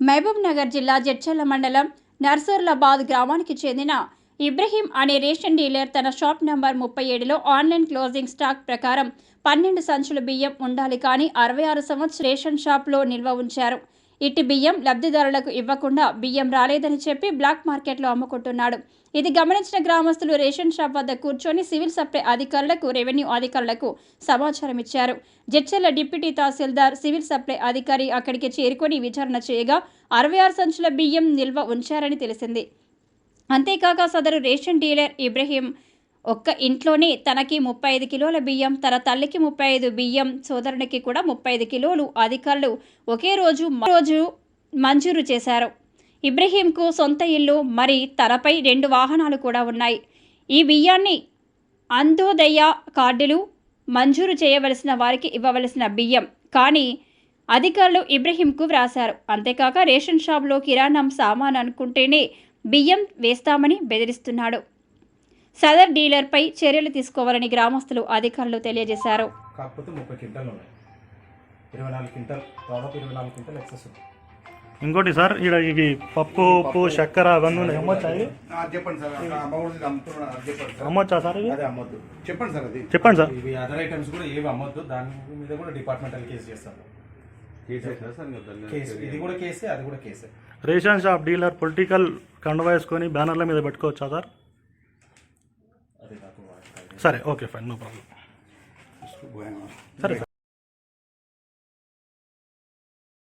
మహబూబ్ నగర్ జిల్లా జడ్చల్ల మండలం నర్సర్లాబాద్ గ్రామానికి చెందిన ఇబ్రహీం అనే రేషన్ డీలర్ తన షాప్ నంబర్ ముప్పై ఏడులో ఆన్లైన్ క్లోజింగ్ స్టాక్ ప్రకారం పన్నెండు సంచుల బియ్యం ఉండాలి కానీ అరవై ఆరు సంవత్సరం రేషన్ షాప్లో నిల్వ ఉంచారు. ఇట్టి బియ్యం లబ్ధిదారులకు ఇవ్వకుండా బియ్యం రాలేదని చెప్పి బ్లాక్ మార్కెట్లో అమ్ముకుంటున్నాడు. ఇది గమనించిన గ్రామస్తులు రేషన్ షాప్ వద్ద కూర్చొని సివిల్ సప్లై అధికారులకు రెవెన్యూ అధికారులకు సమాచారం ఇచ్చారు. Jadcherla deputy tahsildar civil supply అధికారి అక్కడికి చేరుకొని విచారణ చేయగా అరవై ఆరు సంచుల బియ్యం నిల్వ ఉంచారని తెలిసింది. అంతేకాక సదరు రేషన్ డీలర్ ఇబ్రహీం ఒక్క ఇంట్లోనే తనకి ముప్పై ఐదు కిలోల బియ్యం తన తల్లికి ముప్పై ఐదు బియ్యం సోదరునికి కూడా ముప్పై ఐదు కిలోలు అధికారులు ఒకే రోజు రోజు మంజూరు చేశారు. ఇబ్రహీంకు సొంత ఇల్లు మరి తనపై రెండు వాహనాలు కూడా ఉన్నాయి. ఈ బియ్యాన్ని అంత్యోదయ కార్డులు మంజూరు చేయవలసిన వారికి ఇవ్వవలసిన బియ్యం. కానీ అధికారులు ఇబ్రహీంకు వ్రాశారు. అంతేకాక రేషన్ షాప్లో కిరాణం సామాన్ అనుకుంటేనే బియ్యం వేస్తామని బెదిరిస్తున్నాడు. సదర్ డీలర్పై చర్యలు తీసుకోవాలని గ్రామస్తులు అధికారులు తెలియజేశారు. కాకపోతే ముప్పై క్వింటాలు ఉన్నాయి. ఇరవై నాలుగు క్వింటాల్ దాదాపు ఇరవై నాలుగు క్వింటాల్ ఎక్సెస్ ఉంది. ఇంకోటి సార్ ఇక్కడ ఇవి పప్పు ఉప్పు చక్కెర అవన్నీ ఉన్నాయి. అమ్మొచ్చా ఇవి ఆ, చెప్పండి సార్ ఆ అమ్మఒడి అమ్ముతున్నాడు అది చెప్పండి సార్. అమ్మొచ్చా సార్ ఇవి? అదే అమ్మొద్దు. చెప్పండి సార్ అది. చెప్పండి సార్. ఇవి అదర్ ఐటమ్స్ కూడా ఏవి అమ్మొద్దు దాని మీద కూడా డిపార్ట్మెంటల్ కేసు చేస్తారు. కేసు ఇది కూడా కేసే అది కూడా కేసే రేషన్ షాప్ డీలర్ పొలిటికల్ కండ వేసుకొని బ్యానర్ల మీద పెట్టుకోవచ్చా సార్? సరే ఓకే ఫైన్ నో ప్రాబ్లం. సరే.